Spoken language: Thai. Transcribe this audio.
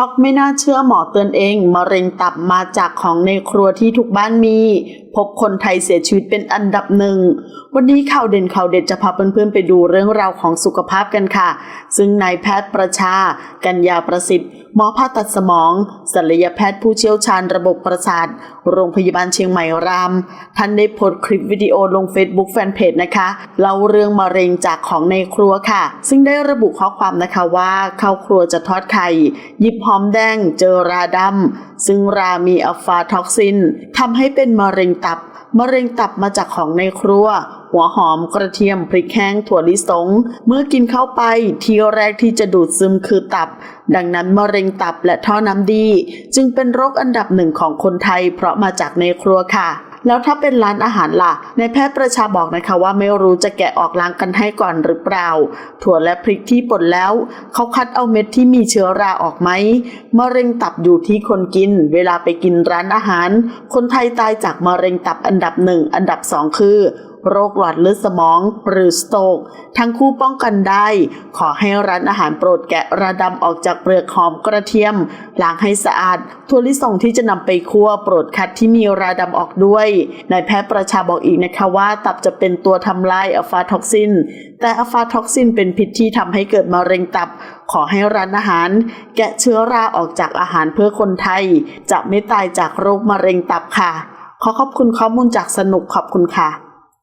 ช็อกไม่น่าเชื่อหมอเตือนเองมะเร็งตับมาจากของในครัวที่ทุกบ้านมี พบคนไทยเสียชีวิตเป็นอันดับหนึ่ง วันนี้ข่าวเด่นข่าวเด็ดจะพาเพื่อนๆไปดูเรื่องราวของสุขภาพกันค่ะ ซึ่งนายแพทย์ประชา กัญญาประสิทธิ์ หมอผ่าตัดสมองศัลยแพทย์ผู้เชี่ยวชาญระบบประสาท โรงพยาบาลเชียงใหม่ราม ท่านได้โพสต์คลิปวิดีโอลง Facebook แฟนเพจนะคะเล่าเรื่องมะเร็งจากของในครัวค่ะ ซึ่งได้ระบุข้อความนะคะว่าเข้าครัวจะทอดไข่ หยิบหอมแดงเจอราดำซึ่งรามีอัลฟาท็อกซินทำให้เป็นมะเร็งตับมะเร็งตับมาจากของในครัว หัวหอมกระเทียมพริกแห้งถั่วลิสง เมื่อกินเข้าไปทีแรกที่จะดูดซึมคือตับ ดังนั้นมะเร็งตับและท่อน้ำดี จึงเป็นโรคอันดับหนึ่งของคนไทย เพราะมาจากในครัวค่ะแล้วถ้าเป็นร้านอาหารล่ะ ในแพทย์ประชาบอกนะคะว่าไม่รู้จะแกะออกล้างกันให้ก่อนหรือเปล่า ถั่วและพริกที่ป่นแล้ว เขาคัดเอาเม็ดที่มีเชื้อราออกไหมมะเร็งตับอยู่ที่คนกิน เวลาไปกินร้านอาหาร คนไทยตายจากมะเร็งตับอันดับหนึ่งอันดับสองคือ โรคหลอดเลือดสมองหรือสโตกทั้งคู่ป้องกันได้ ขอให้ร้านอาหารโปรดแกะระดำออกจากเปลือกหอมกระเทียมล้างให้สะอาดถั่วลิสงที่จะนำไปคั่วโปรดคัดที่มีราดำออกด้วยนายแพทย์ประชาบอกอีกนะคะว่า ตับจะเป็นตัวทำลายอัฟาท็อกซิน แต่อัฟาท็อกซินเป็นพิษที่ทำให้เกิดมะเร็งตับ ขอให้ร้านอาหาร แกะเชื้อราออกจากอาหารเพื่อคนไทย จะไม่ตายจากโรคมะเร็งตับค่ะ ขอขอบคุณข้อมูลจากสนุกขอบคุณค่ะ